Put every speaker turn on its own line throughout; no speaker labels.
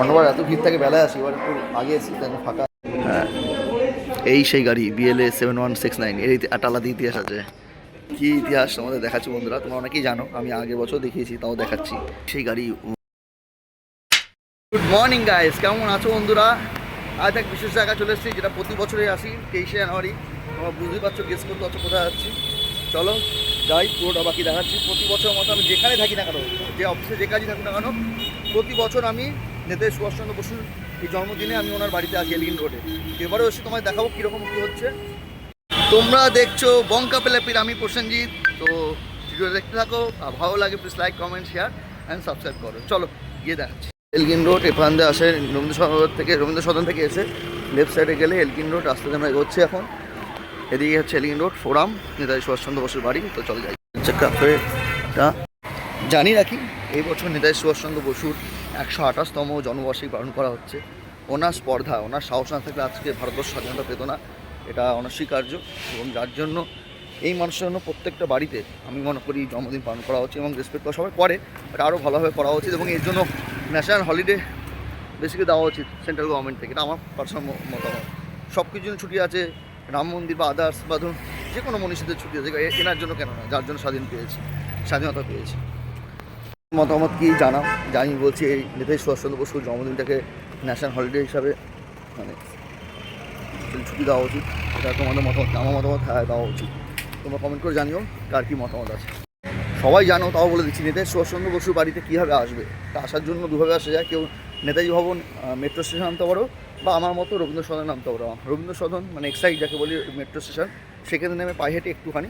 অন্যবার এত ভিড় থাকে বেলায় আসি, এবার একটু আগে এসি ফাঁকা। হ্যাঁ এই সেই গাড়ি BLA seven one six nine এর আলাদা ইতিহাস আছে। কি ইতিহাস তোমাদের দেখাচ্ছি বন্ধুরা, তোমরা অনেকেই জানো, আমি আগের বছর দেখিয়েছি, তাও দেখাচ্ছি। সেই গাড়ি গুড মর্নিং গাইস কেমন আছো বন্ধুরা? আজ এক বিশেষ জায়গায় চলে এসেছি, যেটা প্রতি বছরই আসি, তেইশে জানুয়ারি। তোমরা বুঝতেই পারছ গেস করতে পারছ কোথায় যাচ্ছি। চলো, যাই পুরোটা বাকি দেখাচ্ছি। প্রতি বছর মতো আমি যেখানে থাকি না কেন, যে অফিসে যে কাজই থাকুক না কেন, প্রতি বছর আমি নেতাজি সুভাষচন্দ্র বসুর এই জন্মদিনে আমি ওনার বাড়িতে আসি এলগিন রোডে এবারেও এসে তোমায় দেখাবো কীরকম কী হচ্ছে। তোমরা দেখছ বঙ্কা পেলাপির আমি প্রসেনজিৎ। তো ভিডিও দেখতে থাকো, আর ভালো লাগে please like comment share and subscribe করো। চলো, গিয়ে দেখাচ্ছি। এলগিন রোড এখান দিয়ে আসে রবীন্দ্র সদন থেকে, রবীন্দ্র সদন থেকে এসে লেফট সাইডে গেলে এলগিন রোড, রাস্তাতে আমরা এগোচ্ছি এখন। এদিকে হচ্ছে এলগিন রোড ফোরাম নেতাজি সুভাষচন্দ্র বসুর বাড়ি, তো চল যাই। হচ্ছে জানি রাখি এই বছর নেতাজি সুভাষচন্দ্র বসুর একশো আঠাশতম জন্মবার্ষিকী পালন করা হচ্ছে। ওনার স্পর্ধা, ওনার সাহস না থাকলে আজকে ভারতবর্ষ স্বাধীনতা পেত না। এটা অনস্বীকার্য এবং যার জন্য এই মানুষের জন্য প্রত্যেকটা বাড়িতে আমি মনে করি জন্মদিন পালন করা উচিত এবং রেসপেক্ট করা সবাই করে এটা আরও ভালোভাবে করা উচিত এবং এর জন্য ন্যাশনাল হলিডে বেসিকে দেওয়া উচিত সেন্ট্রাল গভর্নমেন্ট থেকে। এটা আমার পার্সোনাল মতামত। সব কিছু ছুটি আছে রাম মন্দির বা আদার্স বা ধরুন যে কোনো মনীষীদের ছুটি আছে এনার জন্য কেন না? যার জন্য স্বাধীন পেয়েছি, স্বাধীনতা পেয়েছি। মতামত কি জানাও? জানি বলছি এই নেতাজি সুভাষচন্দ্র বসুর জন্মদিনটাকে ন্যাশনাল হলিডে হিসাবে মানে ছুটি দেওয়া উচিত। এটা তোমাদের মতামত, আমার মতামত হ্যাঁ দেওয়া উচিত। তোমরা কমেন্ট করে জানিও কার কী মতামত আছে। সবাই জানো, তাও বলে দিচ্ছি নেতাজি সুভাষচন্দ্র বসুর বাড়িতে কীভাবে আসবে? তা আসার জন্য দুভাবে আসা যায়। কেউ নেতাজি ভবন মেট্রো স্টেশন নামতে পারো বা আমার মতো রবীন্দ্র সদন নামতে পারো রবীন্দ্র সদন মানে এক্সাইড যাকে বলি মেট্রো স্টেশন সেখানে নেমে পায়ে হেঁটে একটুখানি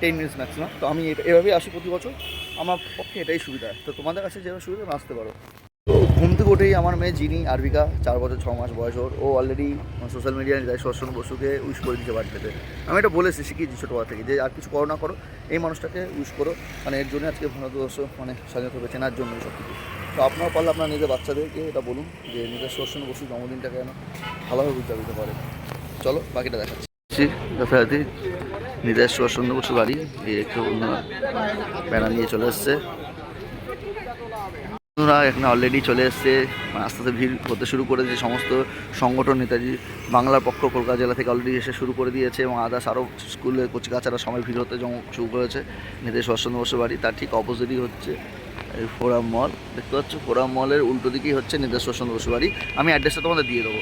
টেন মিনিটস ম্যাক্সিমাম তো আমি এভাবেই আসি প্রতি বছর। আমার পক্ষে এটাই সুবিধা। তো তোমাদের কাছে যেভাবে সুবিধা আসতে পারো। তো ঘুম থেকে উঠেই আমার মেয়ে জিনি, আরবিকা, চার বছর, ছ মাস বয়স ওর। ও অলরেডি সোশ্যাল মিডিয়ায় নেতাজি সুভাষচন্দ্র বসুকে উইশ করে দিতে বাড়িতে আমি এটা বলেছি, শিখিয়েছি ছোটোবেলা থেকে যে আর কিছু করো না করো। এই মানুষটাকে উইশ করো। মানে এর জন্য আজকে ভারতবর্ষ মানে স্বাধীনতা পেয়েছে জন্য সব কিছু তো আপনারা পারলে আপনার নিজের বাচ্চাদেরকে এটা বলুন যে নিজের শোষণ বসুর জন্মদিনটা কেন ভালোভাবে উদযাপিত করে। চলো, বাকিটা দেখাচ্ছি। যথারীতি নিজের শোষণ বসু বাড়ি এই একটু নিয়ে চলে এসছে। বন্ধুরা, এখানে অলরেডি চলে এসছে। মানে আস্তে আস্তে ভিড় হতে শুরু করেছে সমস্ত সংগঠন, নেতাজি, বাংলার পক্ষ, কলকাতা জেলা থেকে অলরেডি এসে শুরু করে দিয়েছে এবং আদার্স আরও স্কুলে কচিকাচারা সময় ভিড় হতে শুরু করেছে। নেতাজি সুভাষচন্দ্র বসুর বাড়ি, তার ঠিক অপোজিটই হচ্ছে এই ফোরাম মল দেখতে পাচ্ছ? ফোরাম মলের উল্টো দিকেই হচ্ছে নেতাজি সুভাষচন্দ্র বসুর বাড়ি। আমি অ্যাড্রেসটা তোমাদের দিয়ে দেবো।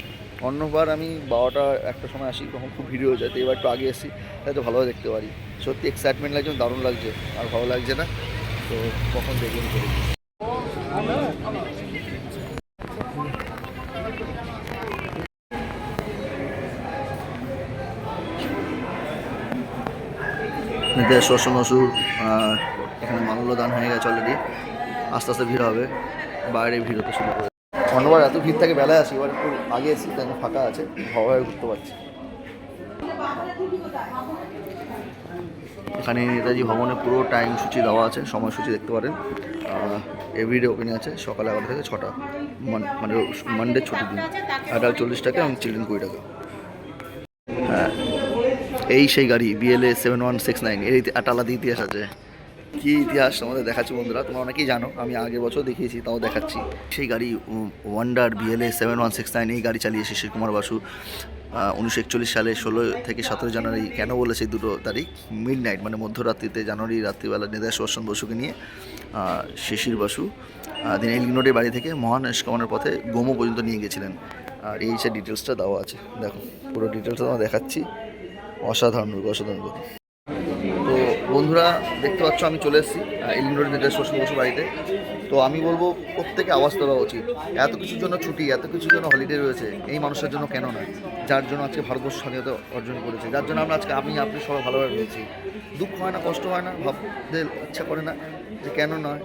অন্যবার আমি বারোটা একটা সময় আসি, তখন খুব ভিড় হয়ে যায়, তো এবার একটু আগে এসি তাই তো ভালোভাবে দেখতে পারি। সত্যি এক্সাইটমেন্ট লাগছে, দারুণ লাগছে, আর ভালো লাগছে না, তো কখন দেখবেন করে নিতে শস্য মসুর এখানে মাল্যদান হয়ে গেছে অলরেডি আস্তে আস্তে ভিড় হবে। বাইরে ভিড় হতে শুরু করে। অন্যবার এত ভিড় থাকে, বেলায় আসি, এবার একটু আগে এসি তাই ফাঁকা আছে। হওয়ায় ঘুরতে পারছি। এখানে নেতাজি ভবনে পুরো টাইম সূচি দেওয়া আছে, সময়সূচি দেখতে পারেন। এভরিডে ওপেনিং আছে, সকাল এগারোটা থেকে ছটা মানে মানডে ছুটির দিন। অ্যাডাল্ট চল্লিশ টাকা এবং চিলড্রেন কুড়ি টাকা। এই সেই গাড়ি BLA seven one six nine এর একটা আলাদা ইতিহাস আছে। কি ইতিহাস তোমাদের দেখাচ্ছি বন্ধুরা? তোমরা অনেকেই জানো, আমি আগের বছর দেখিয়েছি, তাও দেখাচ্ছি। সেই গাড়ি wonder BLA seven one six nine এই গাড়ি চালিয়ে শিশির কুমার বাসু উনিশশো একচল্লিশ সালে ষোলো থেকে সতেরো জানুয়ারি, কেন বলেছে দুটো তারিখ? মিড নাইট মানে মধ্যরাত্রিতে, জানুয়ারি রাত্রিবেলা নেতাজি সুভাষচন্দ্র বসুকে নিয়ে শিশির বাসু তিনি এলগিনোডের বাড়ি থেকে মহান নিষ্কামনের পথে গোমো পর্যন্ত নিয়ে গেছিলেন। আর এই সে ডিটেলসটা দেওয়া আছে, দেখো, পুরো ডিটেলসটা দেখাচ্ছি। অসাধারণ অসাধারণ তো বন্ধুরা, দেখতে পাচ্ছ আমি চলে এসেছি এলিনোর নেতার শ্বশুর বসু বাড়িতে। তো আমি বলব প্রত্যেকে আওয়াজ তোলা উচিত। এত কিছুর জন্য ছুটি, এত কিছুর জন্য হলিডে রয়েছে, এই মানুষের জন্য কেন নয়? যার জন্য আজকে ভারতবর্ষ স্বাধীনতা অর্জন করেছে, যার জন্য আমরা আজকে আমি, আপনি সবাই ভালোভাবে রয়েছি। দুঃখ হয় না, কষ্ট হয় না, ভাবতে ইচ্ছা করে না যে কেন নয়।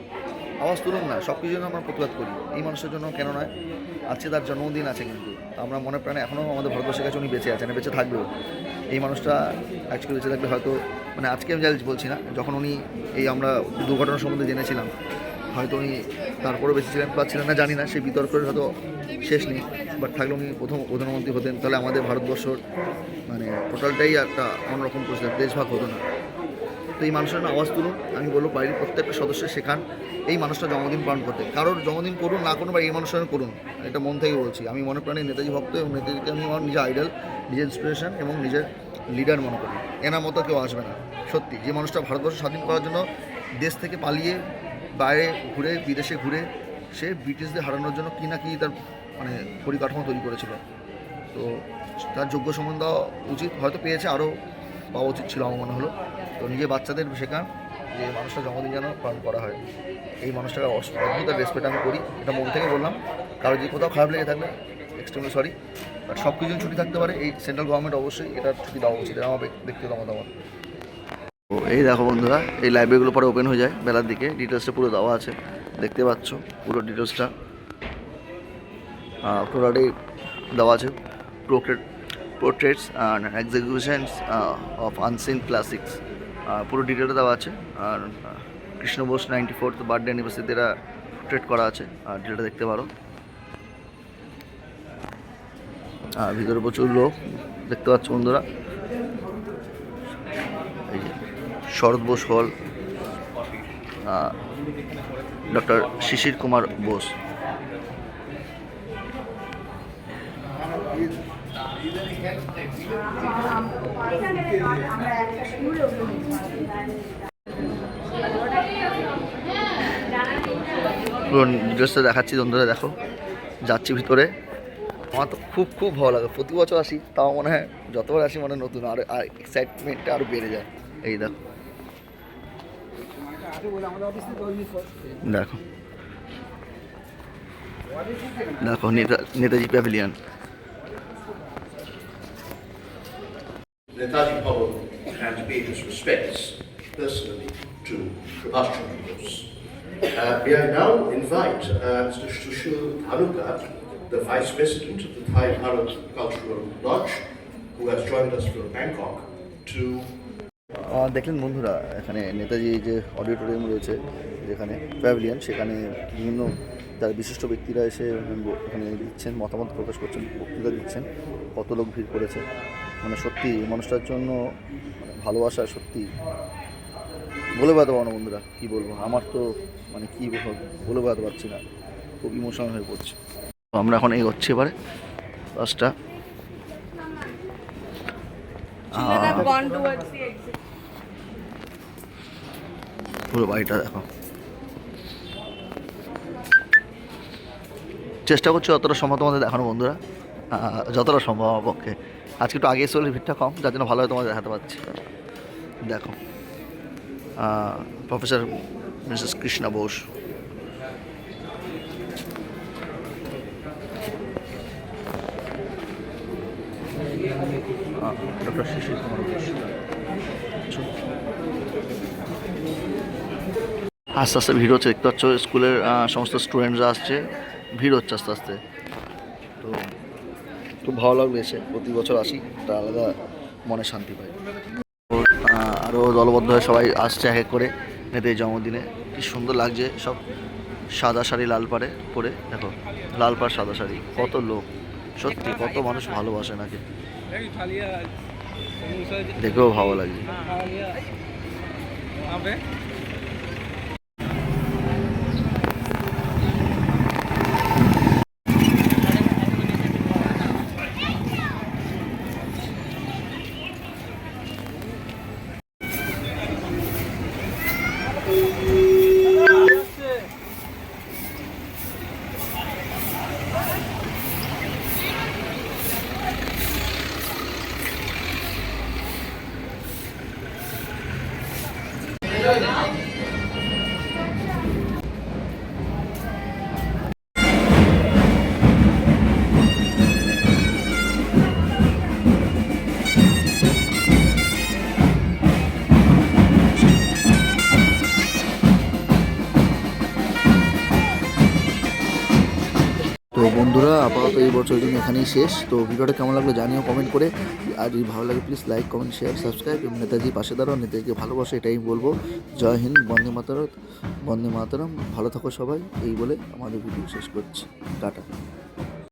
আওয়াজ তুলুন না সব কিছুর জন্য আমরা প্রতিবাদ করি, এই মানুষের জন্য কেন নয়? আজকে তার জন্মদিন আছে কিন্তু। আমরা মনে প্রাণে এখনও আমাদের ভারতবর্ষের কাছে উনি বেঁচে আছেন, বেঁচে থাকবেও। এই মানুষটা অ্যাকচুয়ালি বেঁচে থাকলে হয়তো মানে আজকে আমি যাই বলছি না, যখন উনি এই আমরা দুর্ঘটনার সম্বন্ধে জেনেছিলাম, হয়তো উনি তারপরেও বেঁচে ছিলেন বা ছিলেন না, জানি না, সেই বিতর্কের হয়তো শেষ নেই। বাট থাকলে উনি প্রথম প্রধানমন্ত্রী হতেন, তাহলে আমাদের ভারতবর্ষর মানে টোটালটাই একটা অন্যরকম পরিস্থিতি, দেশভাগ হতো না। তো এই মানুষের আওয়াজ তুলুন। আমি বলব বাড়ির প্রত্যেকটা সদস্য শেখান। এই মানুষটা জন্মদিন পালন করতে। কারোর জন্মদিন করুন, না করুন বা এই মানুষের করুন, এটা মন থেকে বলছি। আমি মনে প্রাণে নেতাজি ভক্ত এবং নেতাজিকে আমি আমার নিজের আইডল নিজের ইন্সপিরেশন এবং নিজের লিডার মনে করি। এনার মতো কেউ আসবে না, সত্যি। যে মানুষটা ভারতবর্ষ স্বাধীন করার জন্য দেশ থেকে পালিয়ে বাইরে ঘুরে, বিদেশে ঘুরে, সে ব্রিটিশদের হারানোর জন্য কী না কী তার মানে পরিকাঠামো তৈরি করেছিল। তো তার যোগ্য সম্বন্ধ উচিত। হয়তো পেয়েছে, আরও পাওয়া উচিত ছিল আমার মনে হলো। তো নিজের বাচ্চাদের শেখান যে মানুষটার জন্মদিন যেন পালন করা হয়। এই মানুষটাকে অদ্ভুত রেসপেক্ট আমি করি। এটা মন থেকে বললাম। কারও যদি কোথাও খারাপ লেগে থাকলে এক্সট্রিমলি সরি বাট সব কিছু ছুটি থাকতে পারে। এই সেন্ট্রাল গভর্নমেন্ট অবশ্যই এটা ছুটি দেওয়া উচিত। আমার ব্যক্তি- ব্যক্তিগত মতামত। ও এই দেখো বন্ধুরা, এই লাইব্রেরিগুলো পরে ওপেন হয়ে যায় বেলার দিকে। ডিটেলসটা পুরো দেওয়া আছে। দেখতে পাচ্ছ পুরো ডিটেলসটা টোটালি দেওয়া আছে। Portrait portraits and executions of unseen classics পুরো ডিটেলটা দেওয়া আছে। আর Krishna Bose ninety fourth birthday অ্যানিভার্সারিতে এরা পোর্ট্রেট করা আছে। আর ডিটেলটা দেখতে পারো। আর ভিতরে প্রচুর লোক দেখতে পাচ্ছ বন্ধুরা। এই শরৎ বোস হল ডক্টর শিশির কুমার বোস। পুরো ড্রেসটা দেখাচ্ছি বন্ধুরা দেখো। যাচ্ছি ভিতরে। আমার তো খুব খুব ভালো লাগে। প্রতি বছর আসি, তাও মনে হয় যতবার আসি মনে নতুন, আর এক্সাইটমেন্টটা আরও বেড়ে যায়। এই দেখো। দেখো। দেখো, নেতা, Netaji pavilion
Netaji Bhavan and his respects personally to Subhash Chandra Uh, May I now invite uh, Mr. Sushil Dhanuka, the Vice President of the Thai Bharat Cultural Lodge, who has joined us from Bangkok, to
দেখলেন বন্ধুরা এখানে নেতাজি যে auditorium রয়েছে যেখানে pavilion সেখানে বিভিন্ন যারা বিশিষ্ট ব্যক্তিরা এসে এখানে দিচ্ছেন মতামত প্রকাশ করছেন বক্তৃতা দিচ্ছেন কত লোক ভিড় করেছে মানে সত্যি মানুষটার জন্য মানে ভালোবাসা সত্যি বলে বোঝাতে পারব না বন্ধুরা কী বলব? আমার তো মানে কী বলে বোঝাতে পারছি না। খুব ইমোশনাল হয়ে পড়ছে। আমরা এখন এগোচ্ছি এবারে বাসটা. পুরো বাড়িটা দেখো। চেষ্টা করছি অতটা সম্ভব তোমাদের দেখানো বন্ধুরা। যতটা সম্ভব আমার পক্ষে আজকে একটু আগে চলে ভিড়টা কম যার জন্য ভালোভাবে তোমাদের দেখাতে পারছি। দেখো। প্রফেসর মিসেস কৃষ্ণা বোস আস্তে আস্তে ভিড় হচ্ছে দেখতে পাচ্ছ স্কুলের সমস্ত স্টুডেন্টরা আসছে। ভিড় হচ্ছে আস্তে আস্তে। তো খুব ভালো লাগবে এসে। প্রতি বছর আসি একটা আলাদা মনে শান্তি পাই। তো, আরও দলবদ্ধ হয়ে সবাই আসছে এক এক করে। নেতাজি জন্মদিনে। কি সুন্দর লাগছে সব সাদা শাড়ি লাল পাড়ে পরে। দেখো লাল পাড় সাদা শাড়ি। কত লোক। সত্যি কত মানুষ ভালোবাসে নাকি। দেখেও ভালো লাগছে। তো বন্ধুরা, আপাতত এই বছর জন্য এখানেই শেষ। তো ভিডিওটা কেমন লাগল জানিও কমেন্ট করে। আর যদি ভালো লাগে please like comment share subscribe এবং নেতাজি পাশে দাঁড়াও। নেতাজিকে ভালোবাসো, এটাই বলব। জয় হিন্দ, বন্দে মাতারম বন্দে মাতারম। ভালো থাকো সবাই, এই বলে আমাদের ভিডিও শেষ করছি। টাটা।